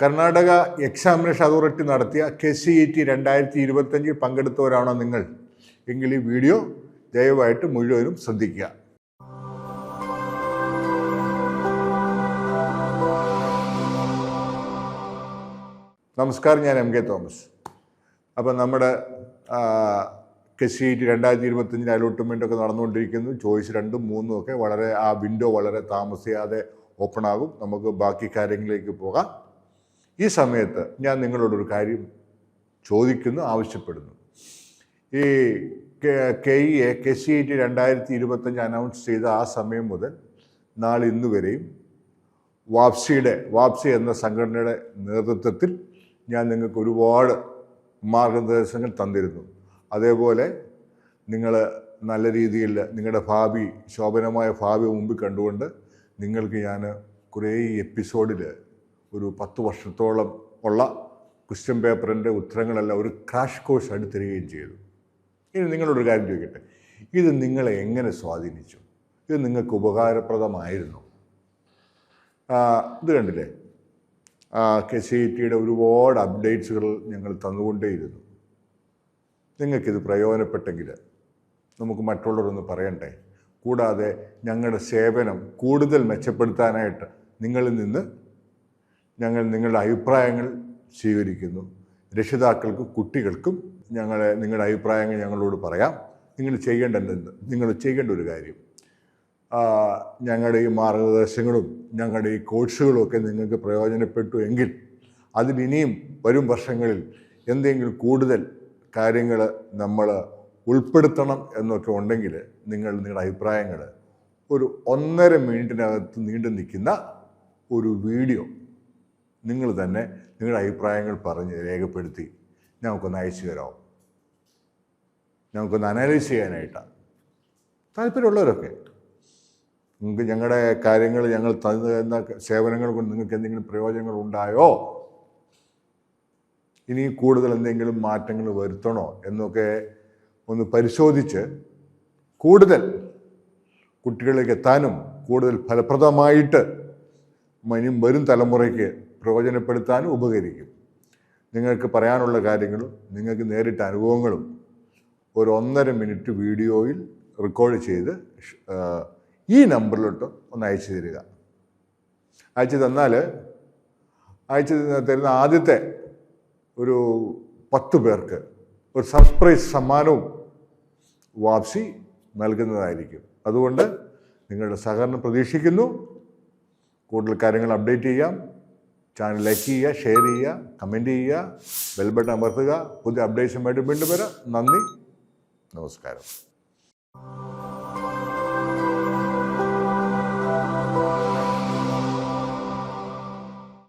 Karnataka examination authority നടത്തിയ K C E T രണ്ടായിരത്തി ഇരുപത്തഞ്ചിൽ പങ്കെടുത്തവരാണോ നിങ്ങൾ? എങ്കിൽ ഈ വീഡിയോ ദയവായിട്ട് മുഴുവനും ശ്രദ്ധിക്കുക. നമസ്കാരം ഞാൻ എം കെ തോമസ്. അപ്പം നമ്മുടെ കെ സി ടി രണ്ടായിരത്തി ഇരുപത്തഞ്ചിന് അലോട്ട്മെന്റ് ഒക്കെ നടന്നുകൊണ്ടിരിക്കുന്നു. ചോയ്സ് രണ്ടും മൂന്നും ഒക്കെ വളരെ ആ വിൻഡോ വളരെ താമസിയാതെ ഓപ്പൺ ആകും. നമുക്ക് ബാക്കി കാര്യങ്ങളിലേക്ക് പോകാം. ഈ സമയത്ത് ഞാൻ നിങ്ങളോടൊരു കാര്യം ചോദിക്കുന്നു ആവശ്യപ്പെടുന്നു. ഈ K E A K C I T രണ്ടായിരത്തി ഇരുപത്തഞ്ച് അനൗൺസ് ചെയ്ത ആ സമയം മുതൽ നാളെ ഇന്ന് വരെയും വാപ്സിയുടെ വാപ്സി എന്ന സംഘടനയുടെ നേതൃത്വത്തിൽ ഞാൻ നിങ്ങൾക്ക് ഒരുപാട് മാർഗനിർദ്ദേശങ്ങൾ തന്നിരുന്നു. അതേപോലെ നിങ്ങൾ നല്ല രീതിയിൽ നിങ്ങളുടെ ഭാവി ശോഭനമായ ഭാവി മുമ്പിൽ കണ്ടുകൊണ്ട് നിങ്ങൾക്ക് ഞാൻ കുറേ എപ്പിസോഡിൽ ഒരു പത്ത് വർഷത്തോളം ഉള്ള ക്വസ്റ്റ്യൻ പേപ്പറിന്റെ ഉത്തരങ്ങളെല്ലാം ഒരു ക്രാഷ് കോഴ്സ് ആയിട്ട് തരികയും ചെയ്തു. ഇനി നിങ്ങളൊരു കാര്യം ചോദിക്കട്ടെ? ഇത് നിങ്ങളെ എങ്ങനെ സ്വാധീനിച്ചു? ഇത് നിങ്ങൾക്ക് ഉപകാരപ്രദമായിരുന്നു? ഇത് കണ്ടില്ലേ? കെ സി ടിയുടെ ഒരുപാട് അപ്ഡേറ്റ്സുകൾ ഞങ്ങൾ തന്നുകൊണ്ടേയിരുന്നു. നിങ്ങൾക്കിത് പ്രയോജനപ്പെട്ടെങ്കിൽ നമുക്ക് മറ്റുള്ളവരൊന്ന് പറയണ്ടേ? കൂടാതെ ഞങ്ങളുടെ സേവനം കൂടുതൽ മെച്ചപ്പെടുത്താനായിട്ട് നിങ്ങളിൽ നിന്ന് ഞങ്ങൾ നിങ്ങളുടെ അഭിപ്രായങ്ങൾ സ്വീകരിക്കുന്നു. രക്ഷിതാക്കൾക്കും കുട്ടികൾക്കും ഞങ്ങളെ നിങ്ങളുടെ അഭിപ്രായങ്ങൾ ഞങ്ങളോട് പറയാം. നിങ്ങൾ ചെയ്യേണ്ടതെന്ന് നിങ്ങൾ ചെയ്യേണ്ട ഒരു കാര്യം. ഞങ്ങളുടെ ഈ മാർഗനിർദ്ദേശങ്ങളും ഞങ്ങളുടെ ഈ കോഴ്സുകളും ഒക്കെ നിങ്ങൾക്ക് പ്രയോജനപ്പെട്ടു എങ്കിൽ അതിലിനിയും വരും വർഷങ്ങളിൽ എന്തെങ്കിലും കൂടുതൽ കാര്യങ്ങൾ നമ്മൾ ഉൾപ്പെടുത്തണം എന്നൊക്കെ ഉണ്ടെങ്കിൽ നിങ്ങൾ നിങ്ങളുടെ അഭിപ്രായങ്ങൾ ഒരു ഒന്നര മിനിറ്റിനകത്ത് നീണ്ടു നിൽക്കുന്ന ഒരു വീഡിയോ നിങ്ങൾ തന്നെ നിങ്ങളുടെ അഭിപ്രായങ്ങൾ പറഞ്ഞ് രേഖപ്പെടുത്തി നമുക്കൊന്ന് അയച്ചു തരാമോ നമുക്കൊന്ന് അനലൈസ് ചെയ്യാനായിട്ടാണ് താല്പര്യമുള്ളവരൊക്കെ. നിങ്ങൾക്ക് ഞങ്ങളുടെ കാര്യങ്ങൾ ഞങ്ങൾ തന്ന സേവനങ്ങൾ കൊണ്ട് നിങ്ങൾക്ക് എന്തെങ്കിലും പ്രയോജനങ്ങൾ ഉണ്ടായോ? ഇനി കൂടുതൽ എന്തെങ്കിലും മാറ്റങ്ങൾ വരുത്തണോ എന്നൊക്കെ ഒന്ന് പരിശോധിച്ച് കൂടുതൽ കുട്ടികളിലേക്ക് എത്താനും കൂടുതൽ ഫലപ്രദമായിട്ട് ഇനിയും വരും തലമുറയ്ക്ക് പ്രയോജനപ്പെടുത്താനും ഉപകരിക്കും. നിങ്ങൾക്ക് പറയാനുള്ള കാര്യങ്ങളും നിങ്ങൾക്ക് നേരിട്ട അനുഭവങ്ങളും ഒരു ഒന്നര മിനിറ്റ് വീഡിയോയിൽ റെക്കോർഡ് ചെയ്ത് ഈ നമ്പറിലോട്ട് ഒന്ന് അയച്ചു തരിക. അയച്ചു തന്നാൽ അയച്ചു തരുന്ന ആദ്യത്തെ ഒരു പത്ത് പേർക്ക് ഒരു സർപ്രൈസ് സമ്മാനവും വാപ്സി നൽകുന്നതായിരിക്കും. അതുകൊണ്ട് നിങ്ങളുടെ സഹകരണം പ്രതീക്ഷിക്കുന്നു. കൂടുതൽ കാര്യങ്ങൾ അപ്ഡേറ്റ് ചെയ്യാം. ചാനൽ ലൈക്ക് ചെയ്യുക ഷെയർ ചെയ്യുക കമന്റ് ചെയ്യുക ബെൽ ബട്ടൺ അമർത്തുക പുതിയ അപ്ഡേഷനുമായിട്ട് വീണ്ടും വരാം. നന്ദി. നമസ്കാരം.